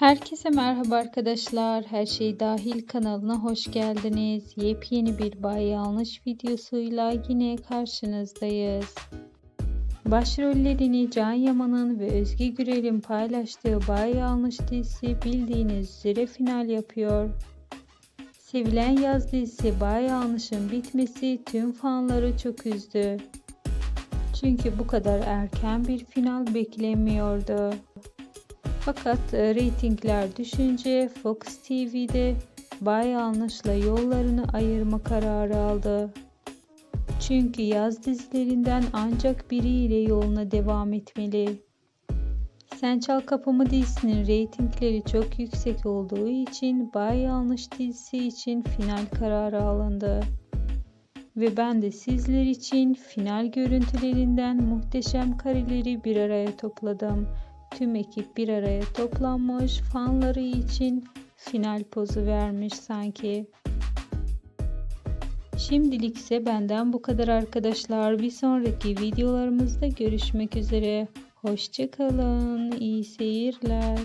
Herkese merhaba arkadaşlar. Her şey dahil kanalına hoş geldiniz. Yepyeni bir Bay Yanlış videosuyla yine karşınızdayız. Başrollerini Can Yaman'ın ve Özge Gürel'in paylaştığı Bay Yanlış dizisi bildiğiniz üzere final yapıyor. Sevilen yaz dizisi Bay Yanlış'ın bitmesi tüm fanları çok üzdü. Çünkü bu kadar erken bir final beklenmiyordu. Fakat e, reytingler düşünce Fox TV'de Bay Yanlış'la yollarını ayırma kararı aldı. Çünkü yaz dizilerinden ancak biriyle yoluna devam etmeli. Sen Çal Kapımı dizisinin reytingleri çok yüksek olduğu için Bay Yanlış dizisi için final kararı alındı. Ve ben de sizler için final görüntülerinden muhteşem kareleri bir araya topladım. Tüm ekip bir araya toplanmış, fanları için final pozu vermiş sanki. Şimdilik ise benden bu kadar arkadaşlar. Bir sonraki videolarımızda görüşmek üzere. Hoşçakalın, iyi seyirler.